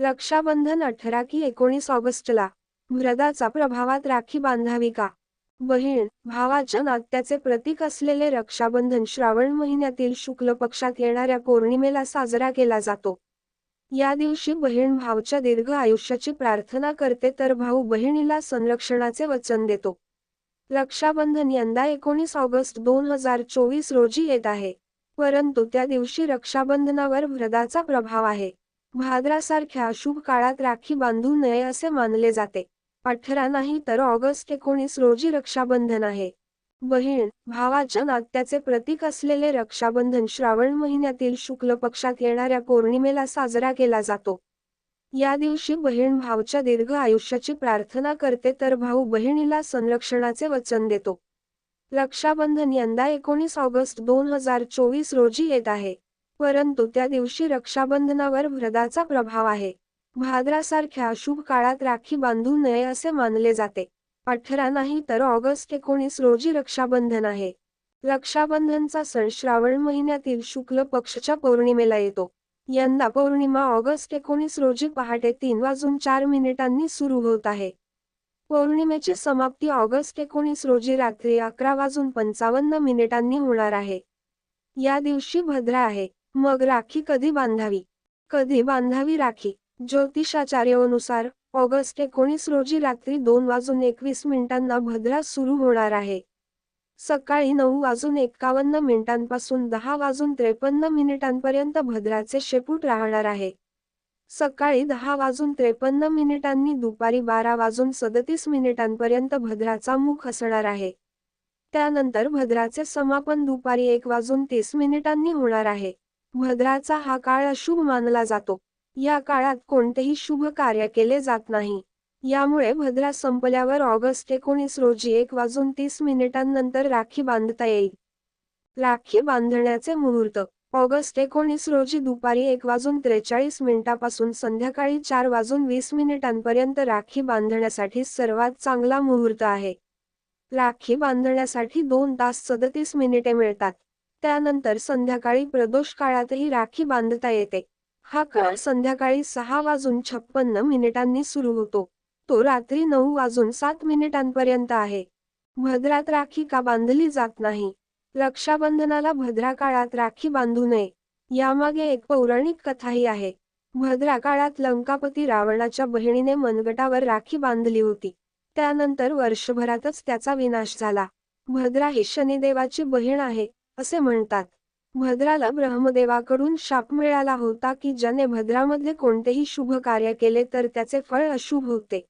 रक्षाबंधन अठरा की एकोणीस ऑगस्टला. भ्रदाचा प्रभावात राखी बांधावी का बहीण भावाच्या नात्याचे प्रतीक असलेले रक्षाबंधन श्रावण महिन्यातील शुक्ल पक्षात येणाऱ्या पौर्णिमेला साजरा केला जातो. या दिवशी बहीण भावच्या दीर्घ आयुष्याची प्रार्थना करते तर भाऊ बहिणीला संरक्षणाचे वचन देतो. रक्षाबंधन यंदा एकोणीस ऑगस्ट दोन हजार चोवीस रोजी येत आहे. परंतु त्या दिवशी रक्षाबंधनावर व्रदाचा प्रभाव आहे. भाद्रासारख्या शुभ काळात राखी बांधू नये असे मानले जाते. अठरा नाही तर ऑगस्ट एकोणीस रोजी रक्षाबंधन आहे. बहीण भावाच्या नात्याचे प्रतीक असलेले रक्षाबंधन श्रावण महिन्यातील शुक्ल पक्षात येणाऱ्या पौर्णिमेला साजरा केला जातो. या दिवशी बहीण भावच्या दीर्घ आयुष्याची प्रार्थना करते तर भाऊ बहिणीला संरक्षणाचे वचन देतो. रक्षाबंधन यंदा एकोणीस ऑगस्ट दोन हजार चोवीस रोजी येत आहे. परंतु त्या दिवशी रक्षाबंधनावर व्रदाचा प्रभाव आहे. भाद्रासारख्या शुभ काळात राखी बांधू नये असे मानले जाते. अठरा नाही तर ऑगस्ट एकोणीस रोजी रक्षाबंधन आहे. रक्षाबंधनचा सण श्रावण महिन्यातील शुक्ल पक्षच्या पौर्णिमेला येतो. यंदा पौर्णिमा ऑगस्ट एकोणीस रोजी पहाटे तीन वाजून चार मिनिटांनी सुरू होत आहे. पौर्णिमेची समाप्ती ऑगस्ट एकोणीस रोजी रात्री अकरा वाजून पंचावन्न मिनिटांनी होणार आहे. या दिवशी भद्रा आहे. मग राखी कधी बांधावी? कधी बांधावी राखी? ज्योतिषाचार्यानुसार ऑगस्ट एकोणीस रोजी रात्री दोन वाजून एकवीस मिनिटांना भद्रा सुरू होणार आहे. सकाळी नऊ वाजून एकावन्न मिनिटांपासून दहा वाजून त्रेपन्न मिनिटांपर्यंत भद्राचे शेपूट राहणार आहे. सकाळी दहा वाजून त्रेपन्न मिनिटांनी दुपारी बारा वाजून सदतीस मिनिटांपर्यंत भद्राचा मुख असणार आहे. त्यानंतर भद्राचे समापन दुपारी एक वाजून तीस मिनिटांनी होणार आहे. भद्राचा हा काळ अशुभ मानला जातो. या काळात कोणतेही शुभ कार्य केले जात नाही. यामुळे भद्रा संपल्यावर ऑगस्ट एकोणीस रोजी एक वाजून तीस मिनिटांनंतर राखी बांधता येईल. राखी बांधण्याचे मुहूर्त. ऑगस्ट एकोणीस रोजी दुपारी एक वाजून त्रेचाळीस मिनिटापासून संध्याकाळी चार वाजून वीस मिनिटांपर्यंत राखी बांधण्यासाठी सर्वात चांगला मुहूर्त आहे. राखी बांधण्यासाठी दोन तास सदतीस मिनिटे मिळतात. त्यानंतर संध्याकाळी प्रदोष काळातही राखी बांधता येते. हा काळ संध्याकाळी सहा वाजून छप्पन्न मिनिटांनी सुरू होतो. तो रात्री नऊ वाजून सात मिनिटांपर्यंत आहे. भद्रात राखी का बांधली जात नाही? रक्षाबंधनाला भद्रा काळात राखी बांधू नये. यामागे एक पौराणिक कथाही आहे. भद्रा काळात लंकापती रावणाच्या बहिणीने मनगटावर राखी बांधली होती. त्यानंतर वर्षभरातच त्याचा विनाश झाला. भद्रा ही शनिदेवाची बहीण आहे. असे म्हणतात. भद्राला ब्रह्मदेवाकडून शाप मिळाला होता की ज्याने भद्रामध्ये कोणतेही शुभ कार्य केले तर त्याचे फळ अशुभ होते.